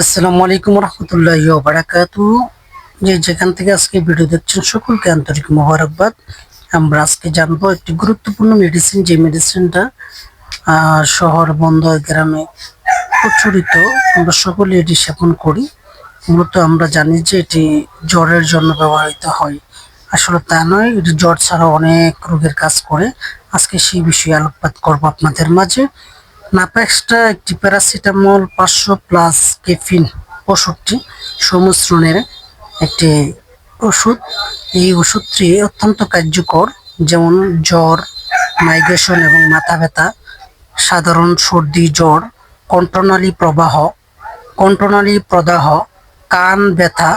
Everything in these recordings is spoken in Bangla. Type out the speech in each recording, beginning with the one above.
আসসালামু আলাইকুম রহমতুল্লাহ বারাকাতু যে যেখান থেকে আজকে ভিডিও দেখছেন সকলকে আন্তরিক মোবারকবাদ। আমরা আজকে জানব একটি গুরুত্বপূর্ণ মেডিসিন যে মেডিসিনটা শহর বন্ধ গ্রামে প্রচলিত। আমরা সকলে এটি সেবন করি। মূলত আমরা জানি যে এটি জ্বরের জন্য ব্যবহৃত হয়। আসলে তা নয়, এটি জ্বর ছাড়া অনেক রোগের কাজ করে। আজকে সেই বিষয়ে আলোকপাত করব আপনাদের মাঝে। নাপাক্সটা একটি প্যারাসিটামল পাঁচশো প্লাস কেফিন ওষুধটি সংমিশ্রণের একটি ওষুধ। এই ওষুধটি অত্যন্ত কার্যকর, যেমন জ্বর, মাইগ্রেশন এবং মাথা ব্যথা, সাধারণ সর্দি, জ্বর, কণ্ঠনালী প্রবাহ, কণ্ঠনালী প্রদাহ, কান ব্যথা,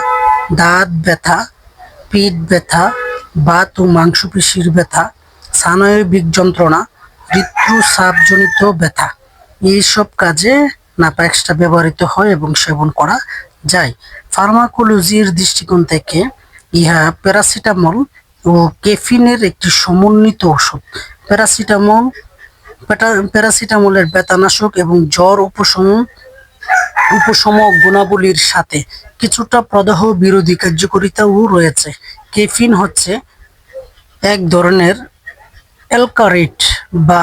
দাঁত ব্যথা, পিঠ ব্যথা বাত ও মাংসপেশির ব্যথা, স্নায়বিক যন্ত্রণা, ঋতুস্রাবজনিত ব্যথা। এইসব কাজে নাপাক্সটা ব্যবহৃত হয় এবং সেবন করা যায়। ফার্মাকোলজির দৃষ্টিকোণ থেকে ইহা প্যারাসিটামল ও কেফিনের একটি সমন্বিত ওষুধ প্যারাসিটামল প্যারাসিটামলের ব্যথানাশক এবং জ্বর উপশম উপশম গুণাবলীর সাথে কিছুটা প্রদাহ বিরোধী কার্যকারিতাও রয়েছে। কেফিন হচ্ছে এক ধরনের অ্যালকারেট বা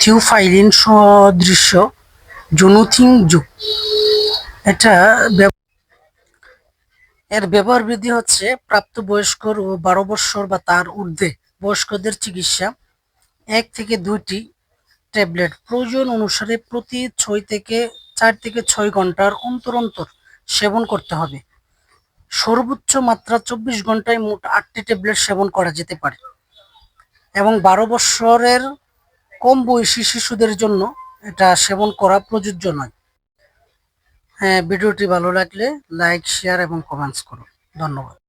থিওফাইলিন সদৃশ্য জনুথিং যুগ। এটা এর ব্যবহার বৃদ্ধি হচ্ছে প্রাপ্তবয়স্কর ও বারো বৎসর বা তার ঊর্ধ্বে বয়স্কদের চিকিৎসা। এক থেকে দুইটি ট্যাবলেট প্রয়োজন অনুসারে প্রতি ছয় থেকে চার থেকে ছয় ঘণ্টার অন্তর অন্তর সেবন করতে হবে। সর্বোচ্চ মাত্রা চব্বিশ ঘন্টায় মোট আটটি ট্যাবলেট সেবন করা যেতে পারে এবং বারো বৎসরের কম বয়সী শিশুদের জন্য এটা সেবন করা প্রযোজ্য নয়। হ্যাঁ ভিডিওটি ভালো লাগলে লাইক, শেয়ার এবং কমেন্টস করুন। ধন্যবাদ।